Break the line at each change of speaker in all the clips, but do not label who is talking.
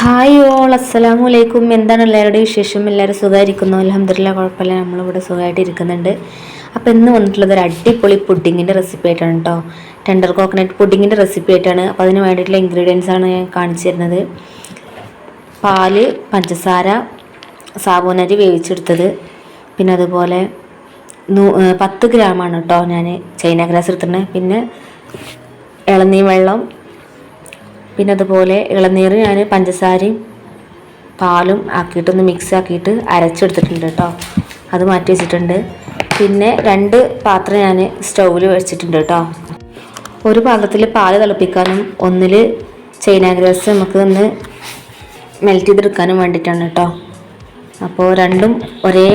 Hi all അസ്സലാമു അലൈക്കും എന്താണ് എല്ലാവരുടെയും വിശേഷം? എല്ലാവരും സുഖമായിരിക്കുന്നു. അലഹമ്മദില്ല കുഴപ്പമില്ല. നമ്മളിവിടെ സുഖമായിട്ട് ഇരിക്കുന്നുണ്ട് അപ്പോൾ ഇന്ന് വന്നിട്ടുള്ളത് ഒരു അടിപൊളി പുഡിങ്ങിന്റെ റെസിപ്പി ആയിട്ടാണ് കേട്ടോ. ടെൻഡർ കോക്കനട്ട് പുഡിങ്ങിന്റെ റെസിപ്പി ആയിട്ടാണ്. അപ്പോൾ അതിന് വേണ്ടിയിട്ടുള്ള ഇൻഗ്രീഡിയൻസ് ആണ് ഞാൻ കാണിച്ചു തരുന്നത്. പാൽ പഞ്ചസാര സാബൂനരി വേവിച്ചെടുത്തത്. പിന്നെ അതുപോലെ നൂ- പത്ത് ഗ്രാമാണ് കേട്ടോ ഞാൻ ചൈന ഗ്രാസ് എടുത്തിട്ടുണ്ട് പിന്നെ ഇളനീ വെള്ളം പിന്നെ അതുപോലെ ഇളനീർ ഞാൻ പഞ്ചസാരയും പാലും ആക്കിയിട്ടൊന്ന് മിക്സ് ആക്കിയിട്ട് അരച്ചെടുത്തിട്ടുണ്ട് കേട്ടോ. അത് മാറ്റി വെച്ചിട്ടുണ്ട്. പിന്നെ രണ്ട് പാത്രം ഞാൻ സ്റ്റൗവിൽ വെച്ചിട്ടുണ്ട് കേട്ടോ. ഒരു പാത്രത്തിൽ പാൽ തിളപ്പിക്കാനും ഒന്നിൽ ചൈനാഗ്രാസ് നമുക്ക് ഒന്ന് മെൽറ്റ് ചെയ്തെടുക്കാനും വേണ്ടിയിട്ടാണ് കേട്ടോ. അപ്പോൾ രണ്ടും ഒരേ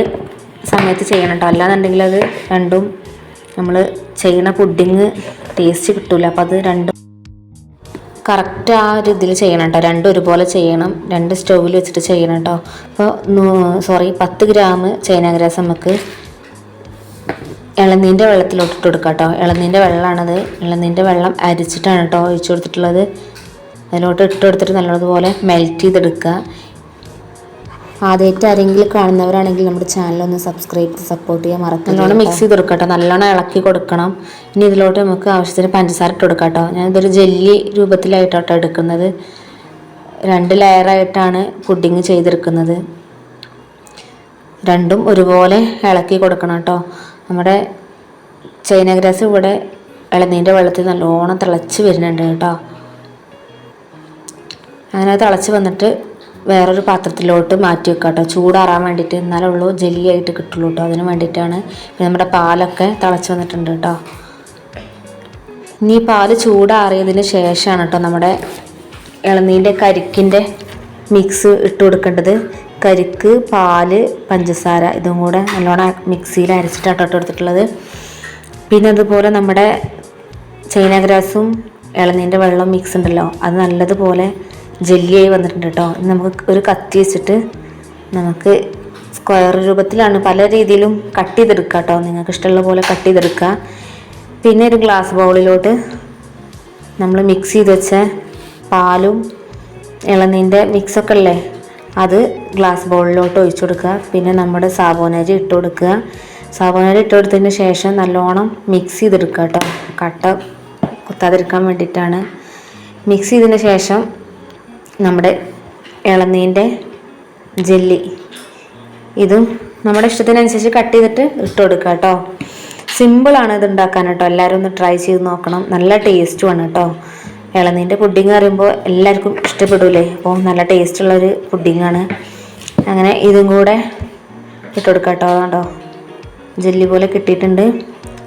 സമയത്ത് ചെയ്യണം കേട്ടോ. അല്ലാന്നുണ്ടെങ്കിൽ അത് രണ്ടും നമ്മൾ ചെയ്യണ പുഡിങ് ടേസ്റ്റ് കിട്ടില്ല അപ്പോൾ അത് രണ്ടും കറക്റ്റ് ആ ഒരു ഇതിൽ ചെയ്യണം കേട്ടോ രണ്ടും ഒരുപോലെ ചെയ്യണം. രണ്ട് സ്റ്റൗവിൽ വെച്ചിട്ട് ചെയ്യണം കേട്ടോ അപ്പോൾ സോറി പത്ത് ഗ്രാം ചൈന ഗ്രാസ് നമുക്ക് ഇളനീന്റെ വെള്ളത്തിലോട്ട് ഇട്ട് കൊടുക്കാം കേട്ടോ ഇളനീന്റെ വെള്ളമാണത് ഇളനീന്റെ വെള്ളം അരിച്ചിട്ടാണ് കേട്ടോ ഒഴിച്ചു കൊടുത്തിട്ടുള്ളത്. അതിലോട്ട് ഇട്ട് കൊടുത്തിട്ട് നല്ലതുപോലെ മെൽറ്റ് ചെയ്തെടുക്കുക. ആദ്യമായിട്ട് ആരെങ്കിലും കാണുന്നവരാണെങ്കിൽ നമ്മുടെ ചാനൽ ഒന്ന് സബ്സ്ക്രൈബ് ചെയ്ത് സപ്പോർട്ട് ചെയ്യാൻ മറക്കും നല്ലോണം മിക്സ് ചെയ്ത് കൊടുക്കട്ടോ നല്ലോണം ഇളക്കി കൊടുക്കണം. ഇനി ഇതിലോട്ട് നമുക്ക് ആവശ്യത്തിന് പഞ്ചസാര ഇട്ട് കൊടുക്കാട്ടോ ഞാനിതൊരു ഞാൻ ഇതൊരു ജെല്ലി രൂപത്തിലായിട്ടോട്ടോ എടുക്കുന്നത്. രണ്ട് ലെയറായിട്ടാണ് പുഡിങ് ചെയ്തെടുക്കുന്നത്. രണ്ടും ഒരുപോലെ ഇളക്കി കൊടുക്കണം കേട്ടോ. നമ്മുടെ ചൈന ഗ്രാസ് ഇവിടെ ഇളനീന്റെ വെള്ളത്തിൽ നല്ലോണം തിളച്ച് വരുന്നുണ്ട് കേട്ടോ. അങ്ങനെ തിളച്ച് വന്നിട്ട് വേറൊരു പാത്രത്തിലോട്ട് മാറ്റി വെക്കുക കേട്ടോ ചൂടാറാൻ വേണ്ടിയിട്ട് എന്നാലേ ഉള്ളൂ ജെല്ലി ആയിട്ട് കിട്ടുള്ളൂ കേട്ടോ അതിന് വേണ്ടിയിട്ടാണ് പിന്നെ നമ്മുടെ പാലൊക്കെ തിളച്ച് വന്നിട്ടുണ്ട് കേട്ടോ ഇനി പാൽ ചൂടാറിയതിന് ശേഷമാണ് കേട്ടോ നമ്മുടെ ഇളനീന്റെ കരിക്കിന്റെ മിക്സ് ഇട്ട് കൊടുക്കേണ്ടത്. കരിക്ക് പാൽ പഞ്ചസാര ഇതും കൂടെ നല്ലോണം മിക്സിയിൽ അരച്ചിട്ടാണ് കേട്ടോ എടുത്തിട്ടുള്ളത് പിന്നെ അതുപോലെ നമ്മുടെ ചൈന ഗ്രാസും ഇളനീന്റെ വെള്ളം മിക്സ് ഉണ്ടല്ലോ. അത് നല്ലതുപോലെ ജെല്ലിയായി വന്നിട്ടുണ്ട് കേട്ടോ നമുക്ക് ഒരു കത്തി വെച്ചിട്ട് നമുക്ക് സ്ക്വയർ രൂപത്തിലാണ് പല രീതിയിലും കട്ട് ചെയ്തെടുക്കുക കേട്ടോ നിങ്ങൾക്ക് ഇഷ്ടമുള്ള പോലെ കട്ട് ചെയ്തെടുക്കുക പിന്നെ ഒരു ഗ്ലാസ് ബൗളിലോട്ട് നമ്മൾ മിക്സ് ചെയ്ത് വെച്ച പാലും ഇളനീന്റെ മിക്സൊക്കെ അല്ലേ അത് ഗ്ലാസ് ബൗളിലോട്ട് ഒഴിച്ചു കൊടുക്കുക. പിന്നെ നമ്മുടെ സാബോനരി ഇട്ട് കൊടുക്കുക. സാബോനരി ഇട്ട് കൊടുത്തതിന് ശേഷം നല്ലോണം മിക്സ് ചെയ്തെടുക്കുക കേട്ടോ കട്ട കുത്താതിരിക്കാൻ വേണ്ടിയിട്ടാണ്. മിക്സ് ചെയ്തതിന് ശേഷം നമ്മുടെ ഇളനീന്റെ ജെല്ലി. ഇതും നമ്മുടെ ഇഷ്ടത്തിനനുസരിച്ച് കട്ട് ചെയ്തിട്ട് ഇട്ട് കൊടുക്കുക കേട്ടോ. സിമ്പിളാണ് ഇത് ഉണ്ടാക്കാൻ കേട്ടോ. എല്ലാവരും ഒന്ന് ട്രൈ ചെയ്ത് നോക്കണം. നല്ല ടേസ്റ്റുമാണ് കേട്ടോ. ഇളനീന്റെ പുഡിങ് പറയുമ്പോൾ എല്ലാവർക്കും ഇഷ്ടപ്പെടൂലേ? അപ്പോൾ നല്ല ടേസ്റ്റുള്ളൊരു പുഡിങ്ങാണ് അങ്ങനെ ഇതും കൂടെ ഇട്ട് കൊടുക്കാം കേട്ടോ. കേട്ടോ. ജെല്ലി പോലെ കിട്ടിയിട്ടുണ്ട്.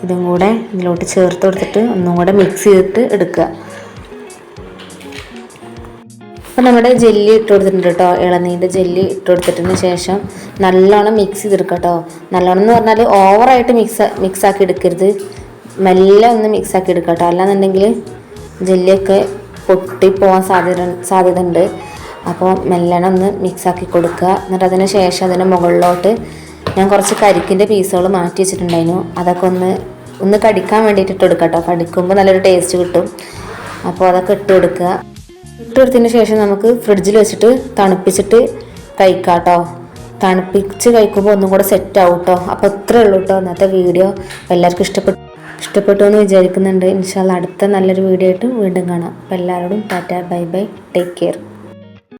ഇതും കൂടെ ഇതിലോട്ട് ചേർത്ത് കൊടുത്തിട്ട് ഒന്നും കൂടെ മിക്സ് ചെയ്തിട്ട് എടുക്കുക. അപ്പം നമ്മുടെ ജെല്ലി ഇട്ട് കൊടുത്തിട്ടുണ്ട് കേട്ടോ. ഇളനീന്റെ ജെല്ലി ഇട്ട് കൊടുത്തിട്ടതിന് ശേഷം നല്ലോണം മിക്സ് ചെയ്തെടുക്കുക കേട്ടോ. നല്ലോണം എന്ന് പറഞ്ഞാൽ ഓവറായിട്ട് മിക്സ് മിക്സ് ആക്കി എടുക്കരുത്. മെല്ലെ ഒന്ന് മിക്സ് ആക്കി എടുക്കുക കേട്ടോ. അല്ലാന്നുണ്ടെങ്കിൽ ജെല്ലിയൊക്കെ പൊട്ടി പോകാൻ സാധ്യത സാധ്യത ഉണ്ട് അപ്പോൾ മെല്ലണം ഒന്ന് മിക്സ് ആക്കി കൊടുക്കുക. എന്നിട്ട് അതിന് ശേഷം അതിന് മുകളിലോട്ട് ഞാൻ കുറച്ച് കരിക്കിന്റെ പീസുകൾ മാറ്റി വെച്ചിട്ടുണ്ടായിരുന്നു. അതൊക്കെ ഒന്ന് ഒന്ന് കടിക്കാൻ വേണ്ടിയിട്ട് ഇട്ട് കൊടുക്കാം കേട്ടോ. കടിക്കുമ്പോൾ നല്ലൊരു ടേസ്റ്റ് കിട്ടും. അപ്പോൾ അതൊക്കെ ഇട്ട് കൊടുക്കുക. ഇട്ട് കൊടുത്തതിന് ശേഷം നമുക്ക് ഫ്രിഡ്ജിൽ വെച്ചിട്ട് തണുപ്പിച്ചിട്ട് കഴിക്കാം കേട്ടോ തണുപ്പിച്ച് കഴിക്കുമ്പോൾ ഒന്നും കൂടെ സെറ്റ് ആവും കേട്ടോ അപ്പോൾ ഇത്രേ ഉള്ളൂ കേട്ടോ ഇന്നത്തെ വീഡിയോ എല്ലാവർക്കും ഇഷ്ടപ്പെട്ടു ഇഷ്ടപ്പെട്ടു എന്ന് വിചാരിക്കുന്നുണ്ട്. ഇൻഷാല്ല അടുത്ത നല്ലൊരു വീഡിയോ ആയിട്ട് വീണ്ടും കാണാം. അപ്പോൾ എല്ലാവരോടും tata bye bye. Take care